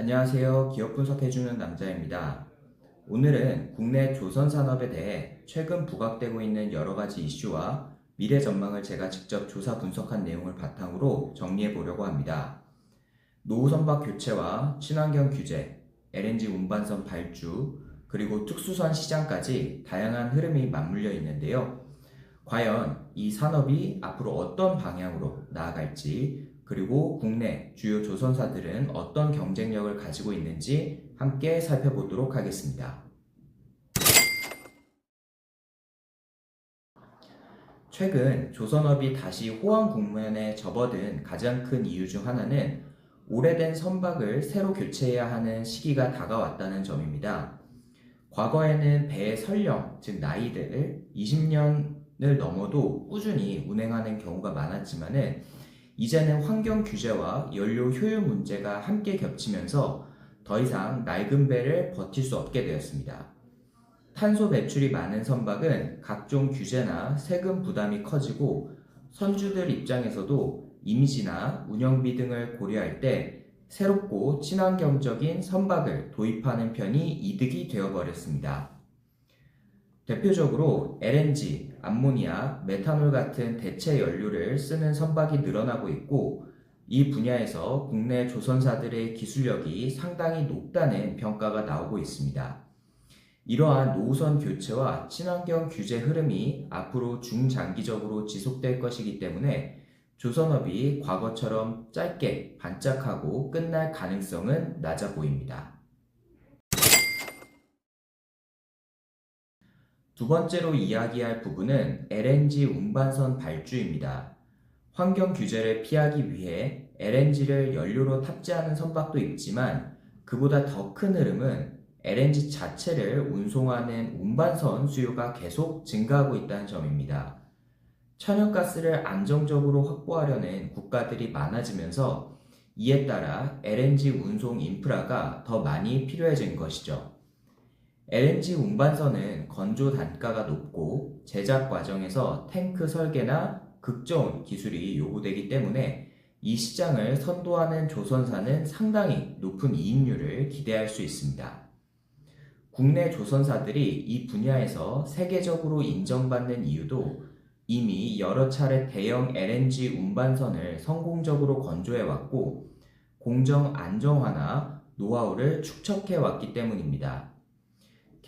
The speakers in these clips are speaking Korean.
안녕하세요. 기업 분석해주는 남자입니다. 오늘은 국내 조선 산업에 대해 최근 부각되고 있는 여러 가지 이슈와 미래 전망을 제가 직접 조사 분석한 내용을 바탕으로 정리해 보려고 합니다. 노후 선박 교체와 친환경 규제, LNG 운반선 발주, 그리고 특수선 시장까지 다양한 흐름이 맞물려 있는데요. 과연 이 산업이 앞으로 어떤 방향으로 나아갈지 그리고 국내 주요 조선사들은 어떤 경쟁력을 가지고 있는지 함께 살펴보도록 하겠습니다. 최근 조선업이 다시 호황 국면에 접어든 가장 큰 이유 중 하나는 오래된 선박을 새로 교체해야 하는 시기가 다가왔다는 점입니다. 과거에는 배의 설령, 즉 나이를 20년을 넘어도 꾸준히 운행하는 경우가 많았지만은 이제는 환경 규제와 연료 효율 문제가 함께 겹치면서 더 이상 낡은 배를 버틸 수 없게 되었습니다. 탄소 배출이 많은 선박은 각종 규제나 세금 부담이 커지고 선주들 입장에서도 이미지나 운영비 등을 고려할 때 새롭고 친환경적인 선박을 도입하는 편이 이득이 되어버렸습니다. 대표적으로 LNG, 암모니아, 메탄올 같은 대체 연료를 쓰는 선박이 늘어나고 있고 이 분야에서 국내 조선사들의 기술력이 상당히 높다는 평가가 나오고 있습니다. 이러한 노후선 교체와 친환경 규제 흐름이 앞으로 중장기적으로 지속될 것이기 때문에 조선업이 과거처럼 짧게 반짝하고 끝날 가능성은 낮아 보입니다. 두 번째로 이야기할 부분은 LNG 운반선 발주입니다. 환경 규제를 피하기 위해 LNG를 연료로 탑재하는 선박도 있지만 그보다 더 큰 흐름은 LNG 자체를 운송하는 운반선 수요가 계속 증가하고 있다는 점입니다. 천연가스를 안정적으로 확보하려는 국가들이 많아지면서 이에 따라 LNG 운송 인프라가 더 많이 필요해진 것이죠. LNG 운반선은 건조 단가가 높고 제작 과정에서 탱크 설계나 극저온 기술이 요구되기 때문에 이 시장을 선도하는 조선사는 상당히 높은 이익률을 기대할 수 있습니다. 국내 조선사들이 이 분야에서 세계적으로 인정받는 이유도 이미 여러 차례 대형 LNG 운반선을 성공적으로 건조해 왔고 공정 안정화나 노하우를 축적해 왔기 때문입니다.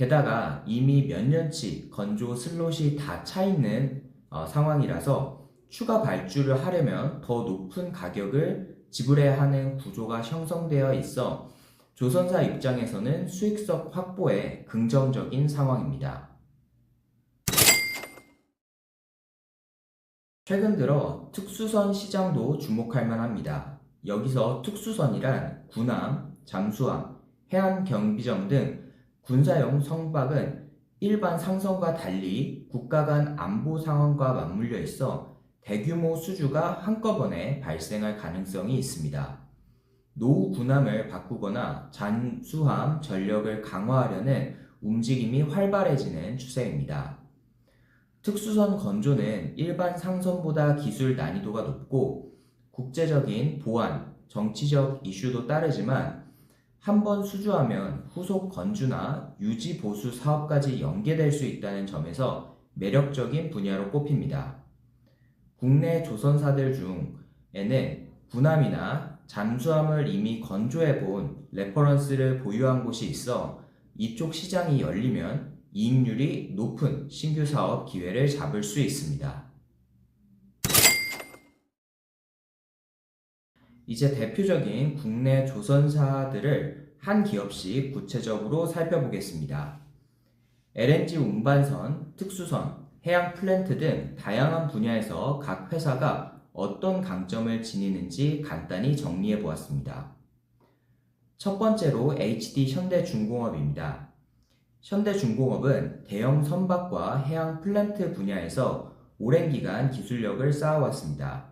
게다가 이미 몇 년치 건조 슬롯이 다 차 있는 어, 상황이라서 추가 발주를 하려면 더 높은 가격을 지불해야 하는 구조가 형성되어 있어 조선사 입장에서는 수익성 확보에 긍정적인 상황입니다. 최근 들어 특수선 시장도 주목할 만합니다. 여기서 특수선이란 군함, 잠수함, 해안 경비정 등 군사용 선박은 일반 상선과 달리 국가 간 안보 상황과 맞물려 있어 대규모 수주가 한꺼번에 발생할 가능성이 있습니다. 노후 군함을 바꾸거나 잠수함 전력을 강화하려는 움직임이 활발해지는 추세입니다. 특수선 건조는 일반 상선보다 기술 난이도가 높고 국제적인 보안, 정치적 이슈도 따르지만 한 번 수주하면 후속 건조나 유지 보수 사업까지 연계될 수 있다는 점에서 매력적인 분야로 꼽힙니다. 국내 조선사들 중에는 군함이나 잠수함을 이미 건조해 본 레퍼런스를 보유한 곳이 있어 이쪽 시장이 열리면 이익률이 높은 신규 사업 기회를 잡을 수 있습니다. 이제 대표적인 국내 조선사들을 한 기업씩 구체적으로 살펴보겠습니다. LNG 운반선, 특수선, 해양 플랜트 등 다양한 분야에서 각 회사가 어떤 강점을 지니는지 간단히 정리해 보았습니다. 첫 번째로 HD 현대중공업입니다. 현대중공업은 대형 선박과 해양 플랜트 분야에서 오랜 기간 기술력을 쌓아왔습니다.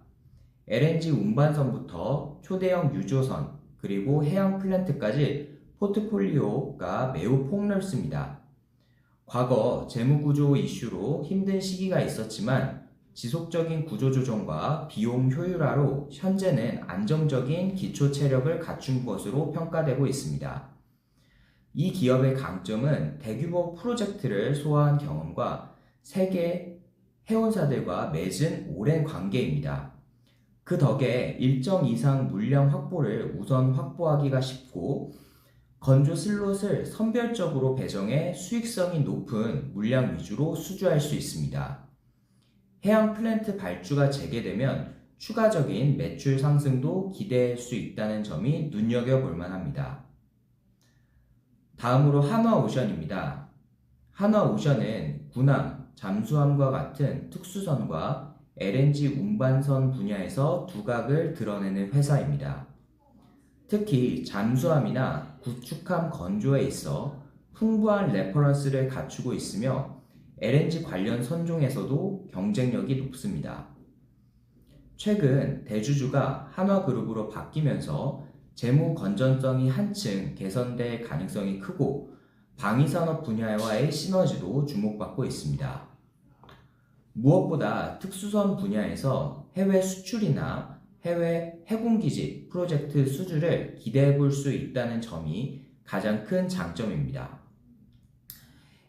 LNG 운반선부터 초대형 유조선, 그리고 해양 플랜트까지 포트폴리오가 매우 폭넓습니다. 과거 재무구조 이슈로 힘든 시기가 있었지만 지속적인 구조조정과 비용 효율화로 현재는 안정적인 기초 체력을 갖춘 것으로 평가되고 있습니다. 이 기업의 강점은 대규모 프로젝트를 소화한 경험과 세계 해운사들과 맺은 오랜 관계입니다. 그 덕에 일정 이상 물량 확보를 우선 확보하기가 쉽고 건조 슬롯을 선별적으로 배정해 수익성이 높은 물량 위주로 수주할 수 있습니다. 해양 플랜트 발주가 재개되면 추가적인 매출 상승도 기대할 수 있다는 점이 눈여겨볼 만합니다. 다음으로 한화오션입니다. 한화오션은 군함, 잠수함과 같은 특수선과 LNG 운반선 분야에서 두각을 드러내는 회사입니다. 특히 잠수함이나 구축함 건조에 있어 풍부한 레퍼런스를 갖추고 있으며 LNG 관련 선종에서도 경쟁력이 높습니다. 최근 대주주가 한화그룹으로 바뀌면서 재무 건전성이 한층 개선될 가능성이 크고 방위산업 분야와의 시너지도 주목받고 있습니다. 무엇보다 특수선 분야에서 해외 수출이나 해외 해군기지 프로젝트 수주를 기대해 볼 수 있다는 점이 가장 큰 장점입니다.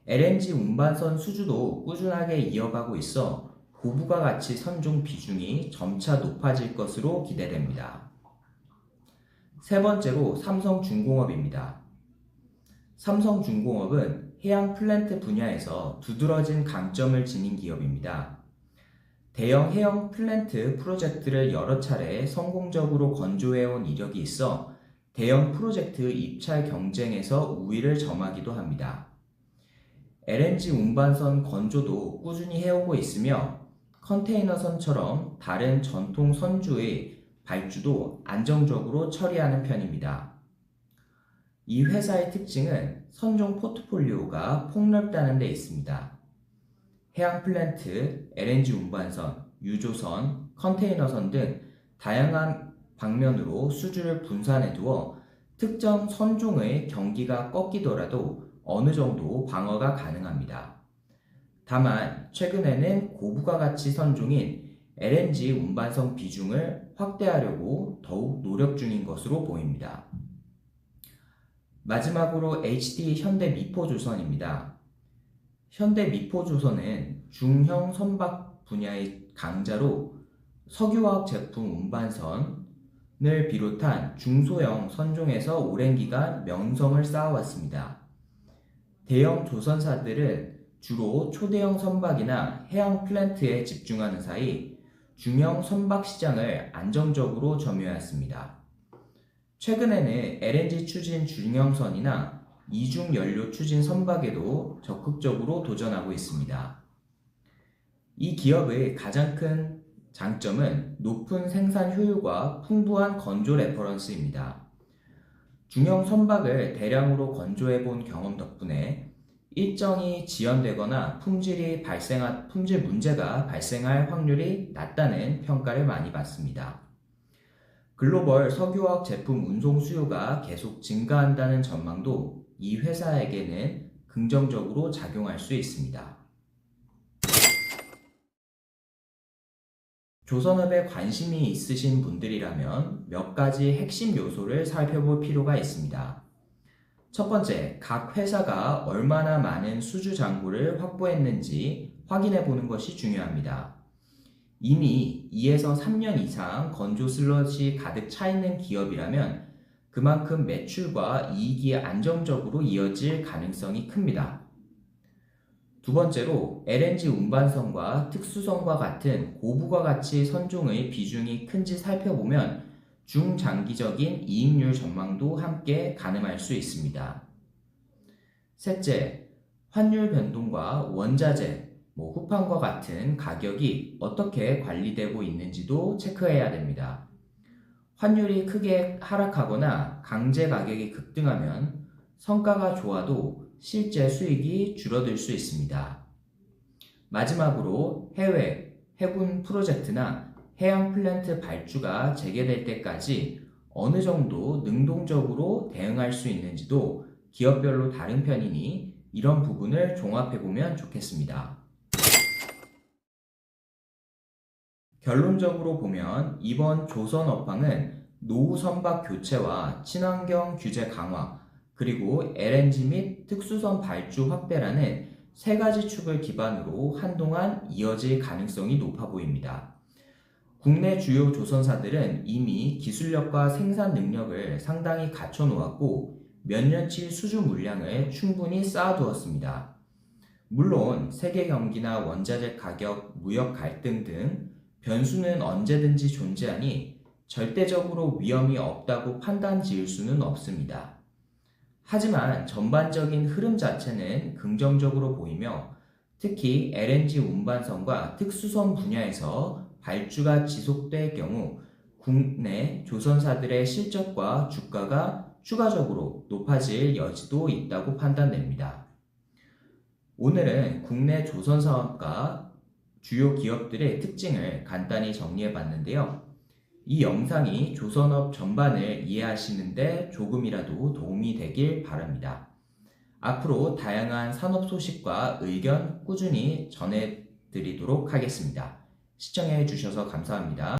LNG 운반선 수주도 꾸준하게 이어가고 있어 고부가 가치 선종 비중이 점차 높아질 것으로 기대됩니다. 세 번째로 삼성중공업입니다. 삼성중공업은 해양 플랜트 분야에서 두드러진 강점을 지닌 기업입니다. 대형 해양 플랜트 프로젝트를 여러 차례 성공적으로 건조해온 이력이 있어 대형 프로젝트 입찰 경쟁에서 우위를 점하기도 합니다. LNG 운반선 건조도 꾸준히 해오고 있으며 컨테이너선처럼 다른 전통 선주의 발주도 안정적으로 처리하는 편입니다. 이 회사의 특징은 선종 포트폴리오가 폭넓다는 데 있습니다. 해양 플랜트, LNG 운반선, 유조선, 컨테이너선 등 다양한 방면으로 수주를 분산해 두어 특정 선종의 경기가 꺾이더라도 어느 정도 방어가 가능합니다. 다만 최근에는 고부가 가치 선종인 LNG 운반선 비중을 확대하려고 더욱 노력 중인 것으로 보입니다. 마지막으로 HD 현대 미포조선입니다. 현대 미포조선은 중형 선박 분야의 강자로 석유화학 제품 운반선을 비롯한 중소형 선종에서 오랜 기간 명성을 쌓아왔습니다. 대형 조선사들은 주로 초대형 선박이나 해양 플랜트에 집중하는 사이 중형 선박 시장을 안정적으로 점유했습니다. 최근에는 LNG 추진 중형선이나 이중 연료 추진 선박에도 적극적으로 도전하고 있습니다. 이 기업의 가장 큰 장점은 높은 생산 효율과 풍부한 건조 레퍼런스입니다. 중형 선박을 대량으로 건조해 본 경험 덕분에 일정이 지연되거나 품질이 발생한 품질 문제가 발생할 확률이 낮다는 평가를 많이 받습니다. 글로벌 석유화학 제품 운송 수요가 계속 증가한다는 전망도 이 회사에게는 긍정적으로 작용할 수 있습니다. 조선업에 관심이 있으신 분들이라면 몇 가지 핵심 요소를 살펴볼 필요가 있습니다. 첫 번째, 각 회사가 얼마나 많은 수주 잔고를 확보했는지 확인해 보는 것이 중요합니다. 이미 2에서 3년 이상 건조 슬롯이 가득 차 있는 기업이라면 그만큼 매출과 이익이 안정적으로 이어질 가능성이 큽니다. 두 번째로 LNG 운반선과 특수선과 같은 고부가 가치 선종의 비중이 큰지 살펴보면 중장기적인 이익률 전망도 함께 가늠할 수 있습니다. 셋째, 환율 변동과 원자재, 뭐 후판과 같은 가격이 어떻게 관리되고 있는지도 체크해야 됩니다. 환율이 크게 하락하거나 강제 가격이 급등하면 성과가 좋아도 실제 수익이 줄어들 수 있습니다. 마지막으로 해외 해군 프로젝트나 해양 플랜트 발주가 재개될 때까지 어느 정도 능동적으로 대응할 수 있는지도 기업별로 다른 편이니 이런 부분을 종합해 보면 좋겠습니다. 결론적으로 보면 이번 조선 업황은 노후 선박 교체와 친환경 규제 강화, 그리고 LNG 및 특수선 발주 확대라는 세 가지 축을 기반으로 한동안 이어질 가능성이 높아 보입니다. 국내 주요 조선사들은 이미 기술력과 생산 능력을 상당히 갖춰 놓았고 몇 년치 수주 물량을 충분히 쌓아두었습니다. 물론 세계 경기나 원자재 가격, 무역 갈등 등 변수는 언제든지 존재하니 절대적으로 위험이 없다고 판단 지을 수는 없습니다. 하지만 전반적인 흐름 자체는 긍정적으로 보이며 특히 LNG 운반선과 특수선 분야에서 발주가 지속될 경우 국내 조선사들의 실적과 주가가 추가적으로 높아질 여지도 있다고 판단됩니다. 오늘은 국내 조선사업과 주요 기업들의 특징을 간단히 정리해 봤는데요. 이 영상이 조선업 전반을 이해하시는데 조금이라도 도움이 되길 바랍니다. 앞으로 다양한 산업 소식과 의견 꾸준히 전해드리도록 하겠습니다. 시청해 주셔서 감사합니다.